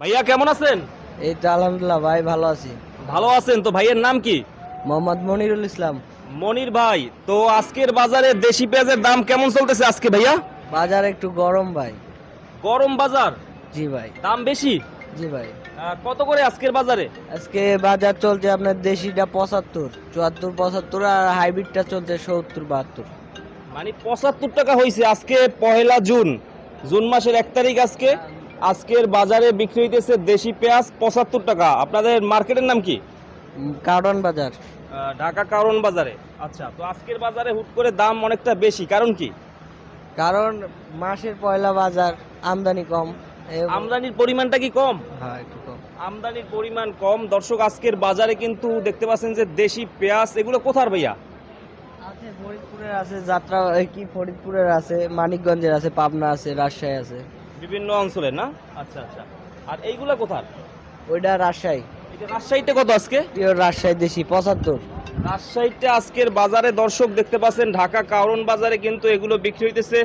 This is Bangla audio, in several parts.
ভাইয়া কেমন আছেন? এই তো আলহামদুলিল্লাহ ভাই ভালো আছি। ভালো আছেন তো? ভাইয়ের নাম কি? মোহাম্মদ মনিরুল ইসলাম। মনির ভাই তো আজকের বাজারে দেশি পেঁয়াজের দাম কেমন চলতেছে আজকে ভাইয়া? বাজার একটু গরম ভাই। গরম বাজার? জি ভাই। দাম বেশি? জি ভাই। কত করে আজকের বাজারে? আজকে বাজার চলছে আপনার দেশিটা পঁচাত্তর চুয়াত্তর পঁচাত্তর আর হাইব্রিডটা চলছে সত্তর বাহাত্তর। মানে পঁচাত্তর টাকা হয়েছে আজকে পহেলা জুন। জুন মাসের এক তারিখ আজকে। আজকের বাজারে বিক্রি হইতেছে দেশি পেঁয়াজ পঁচাত্তর টাকা। আপনাদের মার্কেটের নাম কি? কার্টন বাজার। ঢাকা কারণ বাজারে। আচ্ছা তো আজকের বাজারে হুট করে দাম অনেকটা বেশি কারণ কি? কারণ মাসের পয়লা বাজার আমদানি কম। আমদানির পরিমাণটা কি কম? হ্যাঁ একটু কম। আমদানির পরিমাণ কম। দর্শক আজকের বাজারে কিন্তু দেখতে পাচ্ছেন যে দেশি পেঁয়াজ এগুলো কোথার ভাইয়া? আছে ফরিদপুরের আছে যাত্রা কি ফরিদপুরের আছে মানিকগঞ্জের আছে পাবনা আছে রাজশাহী আছে। বিভিন্ন অঞ্চলের না? আচ্ছা আচ্ছা। আর এইগুলো কোথার? ওইটা রাজশাহী। এটা রাজশাহীতে কত আজকে? রাজশাহী দেশি পঁচাত্তর। রাজশাহীতে আজকের বাজারে দর্শক দেখতে পাচ্ছেন ঢাকা কারণ বাজারে কিন্তু এগুলো বিক্রি হইতেছে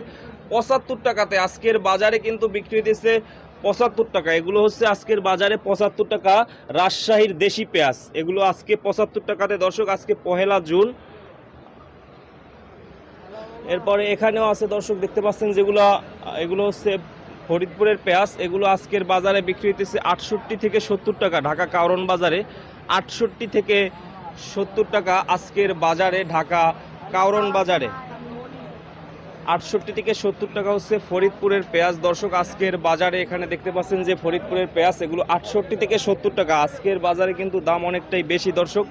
পঁচাত্তর টাকাতে। আজকের বাজারে কিন্তু বিক্রি হইতেছে পঁচাত্তর টাকা। এগুলো হচ্ছে আজকের বাজারে পঁচাত্তর টাকা রাজশাহীর দেশি পেঁয়াজ। এগুলো আজকে পঁচাত্তর টাকাতে। দর্শক আজকে পহেলা জুন। এরপরে এখানেও আছে দর্শক দেখতে পাচ্ছেন যেগুলো এগুলো হচ্ছে ফরিদপুরের পেঁয়াজ, এগুলো আজকের বাজারে বিক্রি হইতেছে আটষট্টি থেকে সত্তর টাকা। ঢাকা কারণ বাজারে আটষট্টি থেকে সত্তর টাকা আজকের বাজারে ঢাকা কাউরন বাজারে। আটষট্টি থেকে সত্তর টাকা হচ্ছে ফরিদপুরের পেঁয়াজ। দর্শক, আজকের বাজারে এখানে দেখতে পাচ্ছেন যে ফরিদপুরের পেঁয়াজ, এগুলো আটষট্টি থেকে সত্তর টাকা। আজকের বাজারে কিন্তু দাম অনেকটাই বেশি, দর্শক।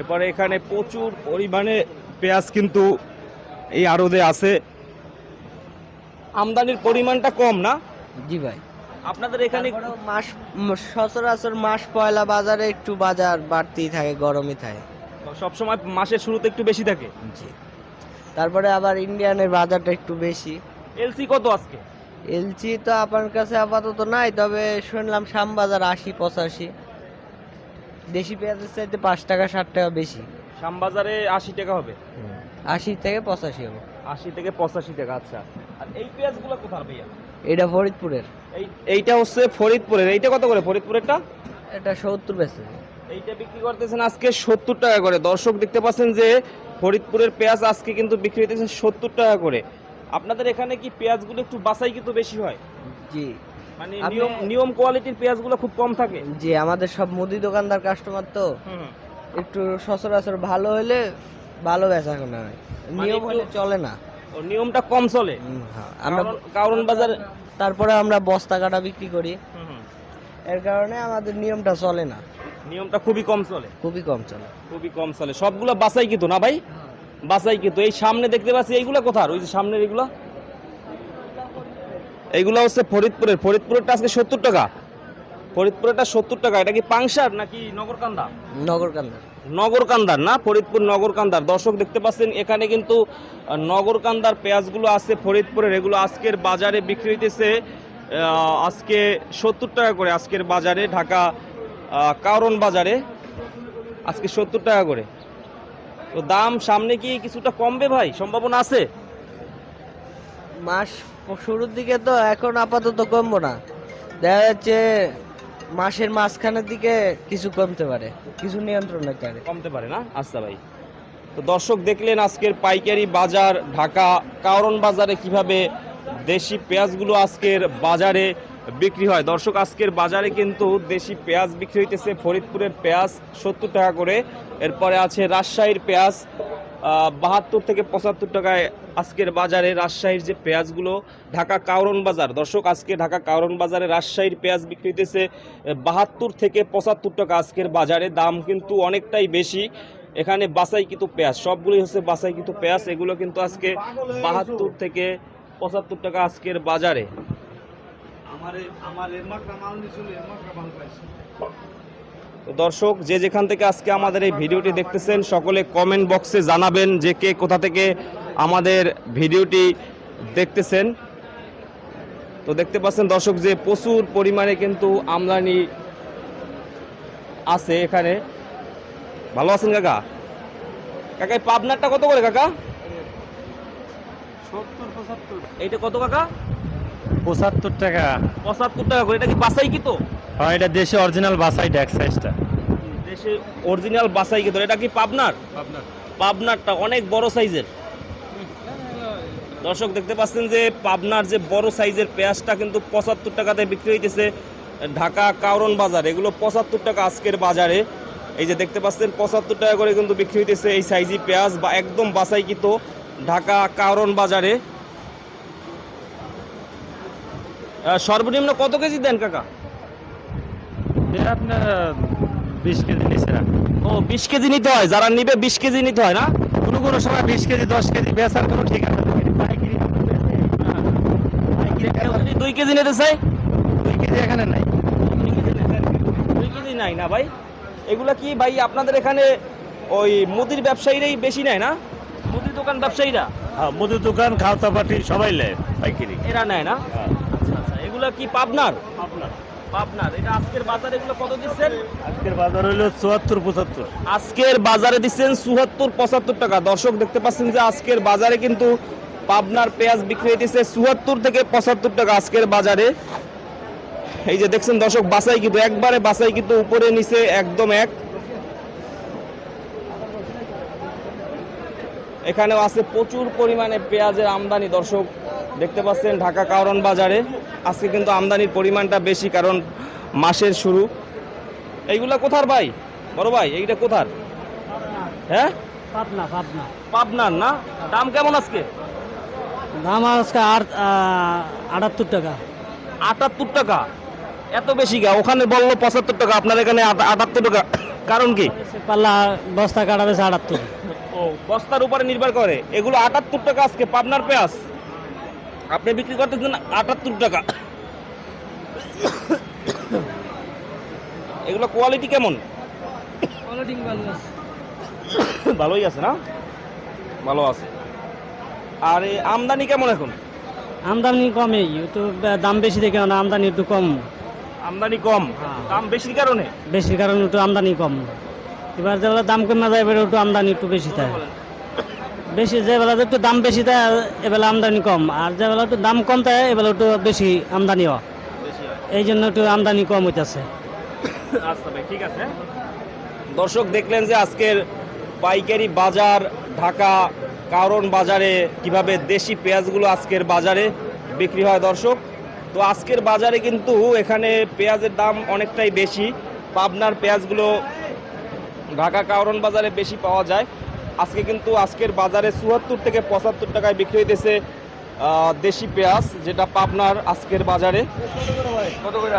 এরপরে এখানে প্রচুর পরিমাণে পেঁয়াজ কিন্তু এই আড়দে আছে। আমদানির পরিমাণটা কম না? জি ভাই। আপনাদের এখানে মাস সচরাচর মাস পয়লা বাজারে একটু বাজার বাড়তেই থাকে গরমই থাকে। সবসময় মাসের শুরুতে একটু বেশি থাকে? জি। তারপরে আবার ইন্ডিয়ানের বাজারটা একটু বেশি। এলসি কত আজকে? এলচি তো আপনার কাছে আপাতত নাই তবে শুনলাম শ্যামবাজার আশি পঁচাশি। দেশি পেঁয়াজের চাইতে পাঁচ টাকা ষাট টাকা বেশি। শ্যামবাজারে আশি টাকা হবে? আশি থেকে পঁচাশি হবে। আশি থেকে পঁচাশি টাকা আচ্ছা। আর এই পেঁয়াজগুলো কোথায় ভাইয়া? এটা ফরিদপুরের। এইটা হচ্ছে ফরিদপুরের। এইটা কত করে ফরিদপুরেরটা? এটা সত্তর বেচে। এইটা বিক্রি করতেছেন আজকে সত্তর টাকা করে। দর্শক দেখতে পাচ্ছেন যে ফরিদপুরের পেঁয়াজ আজকে কিন্তু বিক্রি হইতেছে সত্তর টাকা করে। আপনাদের এখানে কি পেঁয়াজগুলো একটু বাছাই কিন্তু বেশি হয়? জি। মানে নিয়ম নিয়ম কোয়ালিটির পেঁয়াজগুলো খুব কম থাকে। জি আমাদের সব মুদি দোকানদার কাস্টমার তো। একটু সচরাচর ভালো হলে ভালো বেচা কেনা হয়। মানে নিয়ম হলে চলে না। নিয়মটা কম চলে। হ্যাঁ। আমরা কারণ- বাজারে তারপরে আমরা বস্তা কাটা বিক্রি করি। এর কারণে আমাদের নিয়মটা চলে না। নিয়মটা খুবই কম চলে। খুবই কম চলে। খুবই কম চলে। সবগুলো বাছাই কিন্তু না ভাই? বাছাই কিন্তু। এই সামনে দেখতে পাচ্ছি এইগুলো কোথার? ওই যে সামনের এগুলো? এইগুলো হচ্ছে ফরিদপুরের। ফরিদপুরেরটা আজকে সত্তর টাকা। ফরিদপুরেরটা সত্তর টাকা এটা কি পাংশার নাকি নগরকান্দা নগরকান্দার। নগরকান্দার না ফরিদপুর নগরকান্দার। দর্শক দেখতে পাচ্ছেন এখানে কিন্তু নগরকান্দার পেঁয়াজগুলো আছে ফরিদপুরের এগুলো আজকের বাজারে বিক্রি হইতেছে আজকে সত্তর টাকা করে আজকের বাজারে ঢাকা কারণ বাজারে আজকে সত্তর টাকা করে। তো দাম সামনে কি কিছুটা কমবে ভাই? সম্ভাবনা আছে? মাস শুরুর দিকে তো এখন আপাতত কমবো না। দেখা যাচ্ছে মাসের মাঝখানের দিকে কিছু কমতে পারে, কিছু নিয়ন্ত্রণ রাখতে পারে। কমতে পারে না? আচ্ছা ভাই। তো দর্শক দেখলেন আজকের পাইকারি বাজার ঢাকা কারণ বাজারে কীভাবে দেশি পেঁয়াজগুলো আজকের বাজারে বিক্রি হয়। দর্শক, আজকের বাজারে কিন্তু দেশি পেঁয়াজ বিক্রি হইতেছে। ফরিদপুরের পেঁয়াজ সত্তর টাকা করে, এরপরে আছে রাজশাহীর পেঁয়াজ বাহাত্তর থেকে পঁচাত্তর টাকায় আজকের বাজারে রাজশাহীর যে পেঁয়াজগুলো, ঢাকা কাউরন বাজার। দর্শক, আজকে ঢাকা কাউরন বাজারে রাজশাহীর পেঁয়াজ বিক্রিতেছে বাহাত্তর থেকে পঁচাত্তর টাকা আজকের বাজারে। দাম কিন্তু অনেকটাই বেশি। এখানে বাসাই কিন্তু পেঁয়াজ, সবগুলোই হচ্ছে বাসাই কিন্তু পেঁয়াজ। এগুলো কিন্তু আজকে বাহাত্তর থেকে পঁচাত্তর টাকা আজকের বাজারে। তো দর্শক যে যেখান থেকে আজকে আমাদের এই ভিডিওটি দেখতেছেন সকলে কমেন্ট বক্সে জানাবেন যে কে কোথা থেকে আমাদের ভিডিওটি দেখতেছেন। তো দেখতে পাচ্ছেন দর্শক যে প্রচুর পরিমাণে কিন্তু আমদানি আছে এখানে। ভালো আছেন কাকা? কাকা এই পাবনারটা কত করে কাকা? এইটা কত কাকা? পঁচাত্তর টাকা। পঁচাত্তর টাকা করে এটা কি বাসাই কি তো? হয় এটা দেশে অরিজিনাল বাসাই ড্যাক সাইজটা দেশে অরিজিনাল বাসাই কি এটা কি পাবনার? পাবনারটা অনেক বড় সাইজের দর্শক দেখতে পাচ্ছেন যে পাবনার যে বড় সাইজের পেঁয়াজটা কিন্তু পঁচাত্তর টাকাতে বিক্রি হইতেছে ঢাকা কাউরন বাজার। এগুলো পঁচাত্তর টাকা আজকের বাজারে। এই যে দেখতে পাচ্ছেন পঁচাত্তর টাকা করে কিন্তু বিক্রি হইতেছে এই সাইজি পেঁয়াজ বা একদম বাসাইকৃত ঢাকা কাউরন বাজারে। সর্বনিম্ন কত কেজি দেন কাকা? আপনার বিশ কেজি নিচে ও বিশ কেজি নিতে হয়? যারা নিবে বিশ কেজি নিতে হয় না? কোনো কোনো সময় বিশ কেজি দশ কেজি বেচার কোনো বেচা- যদি দুই কেজি নিতে চাই দুই কেজি এখানে নাই। দুই কেজি নাই না ভাই? এগুলা কি ভাই আপনাদের এখানে ওই মুদির ব্যবসায়ীরাই বেশি নেয় না? মুদির দোকান ব্যবসায়ীরা? হ্যাঁ মুদির দোকান খাওয়া পাটি সবাই নেয় পাইকারি। এরা নেয় না? আচ্ছা আচ্ছা। এগুলা কি পাবনার? পাবনার। এটা আজকের বাজারে এগুলো কত দিচ্ছেন? আজকের বাজার চুয়াত্তর পঁচাত্তর। আজকের বাজারে দিচ্ছেন চুয়াত্তর পঁচাত্তর টাকা। দর্শক দেখতে পাচ্ছেন যে আজকের বাজারে কিন্তু পাবনার পেঁয়াজ বিক্রি হইতেছে চুয়াত্তর থেকে পঁচাত্তর টাকা আজকের বাজারে। এই যে দেখছেন দর্শক বাসাই কিন্তু একবারে বাসাই কিন্তু উপরে নিচে একদম এক। এখানেও আছে প্রচুর পরিমাণে পেঁয়াজের আমদানি দর্শক। দেখতে পাচ্ছেন ঢাকা কাউরন বাজারে। আজকে কিন্তু আমদানির পরিমাণটা বেশি কারণ মাসের শুরু। এইগুলা কোথার ভাই? বড় ভাই এইটা কোথার? হ্যাঁ? পাবনা পাবনা। পাবনার না? দাম কেমন আজকে? দাম আজকে আট আটাত্তর টাকা। আটাত্তর টাকা? এত বেশি গা ওখানে বলল পঁচাত্তর টাকা আপনার এখানে আটা- আটাত্তর টাকা। কারণ কি? পাল্লা বস্তা কাটা বেছে আটাত্তর। ও বস্তার উপরে নির্ভর করে। এগুলো আটাত্তর টাকা আজকে পাবনার পেঁয়াজ। আপনি বিক্রি করতে করতেছেন আটাত্তর টাকা। এগুলো কোয়ালিটি কেমন? ভালোই আছে। না? ভালো আছে। আর আমদানি কেমন এখন? আমদানি কমে একটু দাম বেশি দেখে না আমদানি একটু কম। আমদানি কম? হ্যাঁ। দাম বেশির কারণে? বেশি কারণে একটু আমদানি কম। এবার যেবেলা দাম কমে যায় এবার একটু আমদানি একটু বেশি থাকে। বেশি যে বেলা একটু দাম বেশি তাই এবেলা আমদানি কম। আর যে বেলা একটু দাম কম দেয় এবেলা একটু বেশি আমদানি হয় হয়। এই জন্য একটু আমদানি কম হইতেছে। আচ্ছা ভাই ঠিক আছে। দর্শক দেখলেন যে আজকের পাইকারি বাজার ঢাকা কারণ বাজারে কীভাবে দেশি পেঁয়াজগুলো আজকের বাজারে বিক্রি হয় দর্শক। তো আজকের বাজারে কিন্তু এখানে পেঁয়াজের দাম অনেকটাই বেশি। পাবনার পেঁয়াজগুলো ঢাকা কারণ বাজারে বেশি পাওয়া যায়। আজকে কিন্তু আজকের বাজারে চুয়াত্তর থেকে পঁচাত্তর টাকায় বিক্রি হইতেছে দেশি পেঁয়াজ যেটা পাবনার আজকের বাজারে। কত করে?